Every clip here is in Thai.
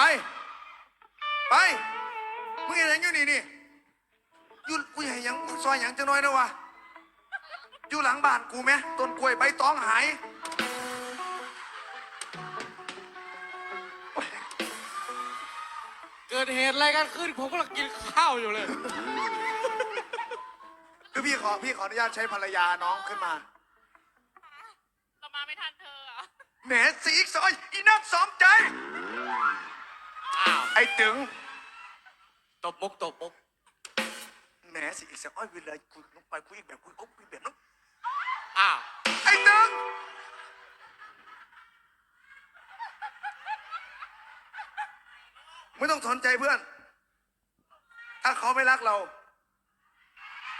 ไป มึงเห็นหยังอยู่นี่นี่อยู่กูเห็นหยังซอยหยังจังน้อยนะวะอยู่หลังบ้านกูไหมต้นกล้วยใบตองหายเกิดเหตุอะไรกันขึ้นผมกำลังกินข้าวอยู่เลย คือพี่ขอพี่ขออนุญาตใช้ภรรยาน้องขึ้นมาเรามาไม่ทันเธอเหรอแหมสีอีกซอยอีนักสอมใจอ้าว ไอ้ตึง ตบมุกตบมุกแหมสีอีกซอยเวลาคุยลงไปคุยแบบคุยคุยแบบนั้นอ้าวไอ้ตึง ไม่ต้องสนใจเพื่อน ถ้าเขาไม่รักเรา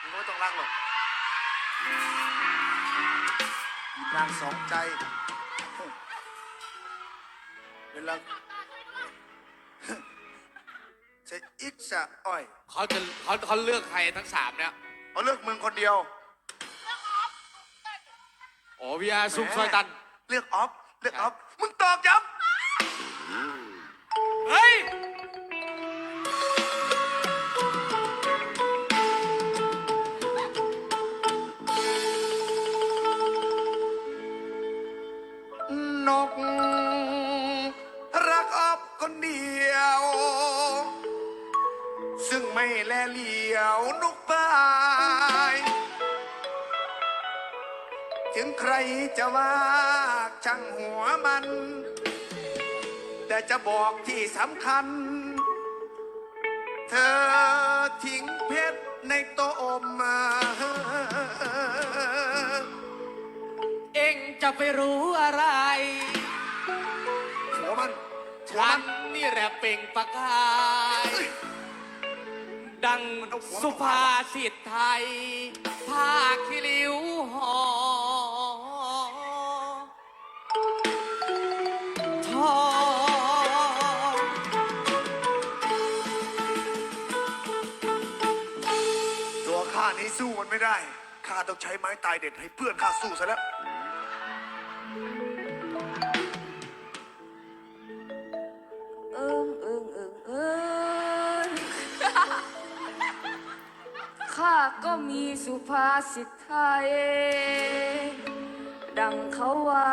มึงก็ไม่ต้องรักหรอกนางสองใจ เวลา เสอีกสะอ้อยเขาจะเขาเขาเลือกใครทั้งสามเนี่ยเขาเลือกมึงคนเดียวโอ้พี่อาซุปซอยตัน เลือกออฟเลือกออฟมึงตอบย้เฮ้ย ถึงใครจะว่าช่างหัวมัน แต่จะบอกที่สำคัญ เธอทิ้งเพชรในโตะอมมาเอ็งจะไปรู้อะไร หัวมันหัวฉัมัน นนี่แหละเปล่งประกาย ดังมันเอาหัวสุภาษิตไทยผ้าคิริ้ว ไม่ได้ ข้าต้องใช้ไม้ตายเด็ดให้เพื่อนข้าสู้ซะแล้ว เอิงเอิงเอิงเอิงข้าก็มีสุภาษิตไทย ดังเขาว่า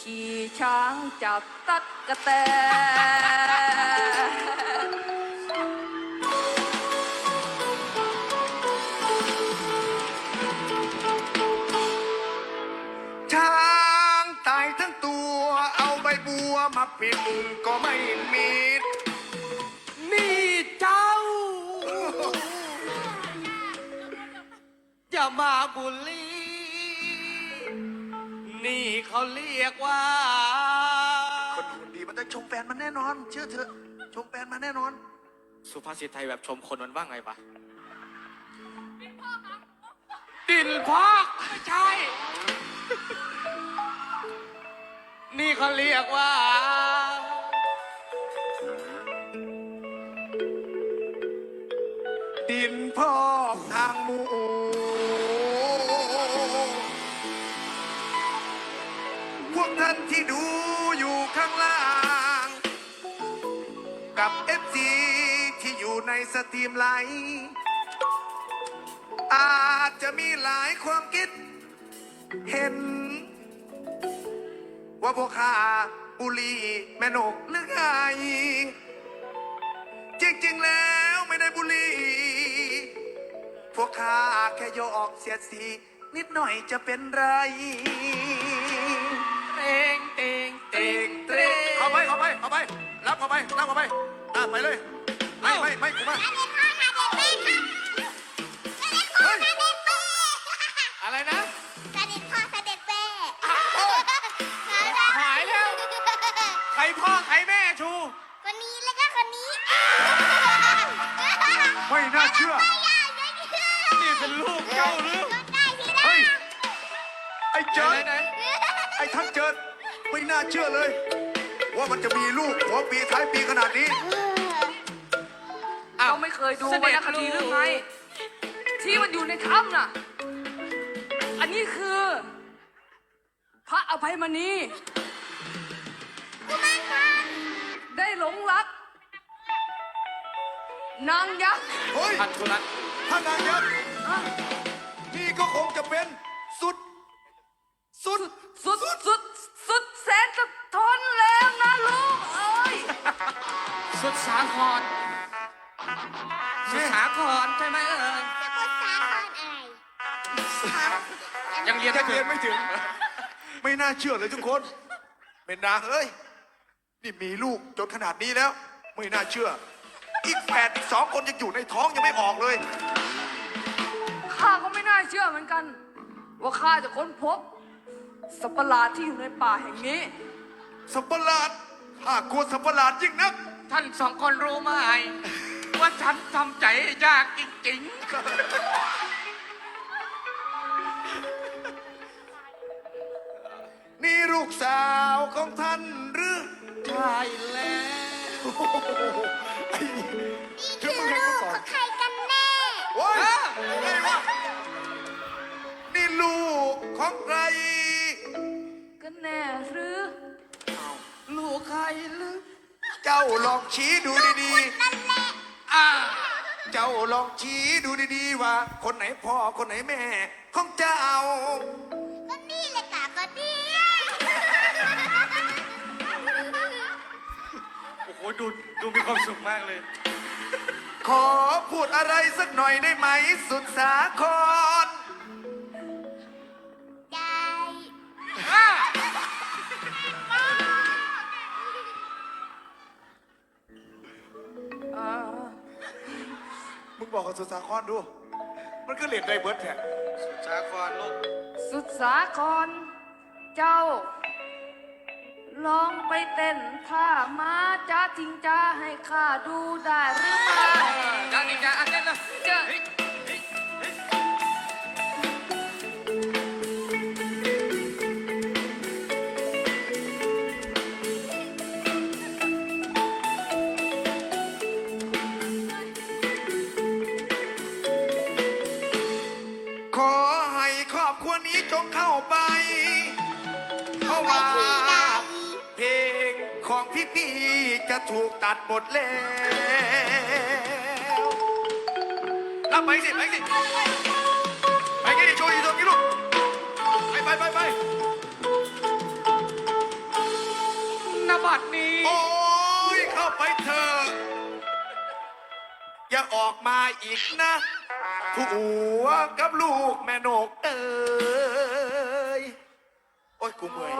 ขี่ช้างจับตัดกระแตช้ วมาปิดก็ไม่มีนี่เจ้าอย่ามาบุลลี่นี่เขาเรียกว่า คนหุ่นดีมันต้องชมแฟนมันแน่นอน เชื่อเถอะ ชมแฟนมันแน่นอน สุภาษิตไทยแบบชมคนมันว่าไงปะดินพอกไม่ใช่ นี่เขาเรียกว่า ท่านที่ดูอยู่ข้างล่าง กับเอฟซีที่อยู่ในสตรีมไลน์อาจจะมีหลายความคิดเห็น ว่าพวกข้าบุรีแม่นกหรือไง จริงๆแล้วไม่ได้บุรี พวกข้าแค่โยออกเสียดสี นิดหน่อยจะเป็นไร ตงเตงเข้าไปเข้าไปเข้าไปรับเข้าไปรับเข้าไปอะไปเลยไม่ไม่ไม่กูมาเฮ้ยอะไรนะเสด็จพ่อเสด็จแม่หายแล้ว ใครพ่อใครแม่ชูคนนี้แล้วก็คนนี้ไม่น่าเชื่อ นี่เป็นลูกเจ้าหรือได้ทีละเฮ้ยไอ้เจิดไหนไอ้ทั้งเจิด ไม่น่าเชื่อเลย ว่ามันจะมีลูกหัวปีท้ายปีขนาดนี้ๆอ้าวเราไม่เคยดูเสวรด็รจณคดีลูกเรื่องไงที่มันอยู่ในถ้ำน่ะ อันนี้คือ พระอภัยมณีได้หลงรัก นางยักษ์เฮ้ยท่านสุรัตน์ท่านนายกอะนี่ก็คงจะเป็นสุด สุด สุดสุด สุดสาครสุดสาครใช่ไหมเอ่ยสะกดสาครอะไรยังเรียนยัไม่งถึเรียงนไม่ถึง ไม่น่าเชื่อเลยทุกคน เป็นนางเอ้ย นี่มีลูกจนขนาดนี้แล้ว ไม่น่าเชื่อ อีกแฝดอีกสองคนยังอยู่ในท้องยังไม่ออกเลย ข้าก็ไม่น่าเชื่อเหมือนกัน ว่าข้าจะค้นพบสัตว์ประหลาดที่อยู่ในป่าแห่งนี้ สัมปหลาดข้ากลัวสัมปหลาดยิ่งนัก ท่านสองคนรู้ไหมว่าฉันทำใจยากจริงนี่ลูกสาวของท่านหรือๆใช่แล้วโอ้โหไอ้นี่ถึคืงอมึงให้ลูเขากสอขอนงใครกันแน่โอ้ยไงวะนี่ลูกของใครก็แน่หรือ ลูกใครลึก เจ้าลองชี้ดูดีนั่นแหละอ่าๆเจ้าลองชี้ดูดีๆว่า คนไหนพ่อคนไหนแม่ ของเจ้า ก็นี่แหละกะก็นี่โอ้โหดูดูมีความสุขมากเลย ขอพูดอะไรสักหน่อยได้ไหมสุดสาคร สุดสาครดู มันก็เล่นได้เบิร์ดแท้สาครลูกสุดสาคร เจ้า ลองไปเต้นท่ามาจ้าทิงจ้าให้ข้าดูได้หรือไม่จ้าจริงจ้าอันนี้นะเจ้า จะถูกตัดหมดแล้วรับไปสิไปสิไปไงดิโชว์ดีตรงนี้ลูกไปไปไปไปนบัดนี้โอ้ยเข้าไปเถอะอย่าออกมาอีกนะผัวกับลูกแม่นกเอ้ยโอ้ยกูเมื่อย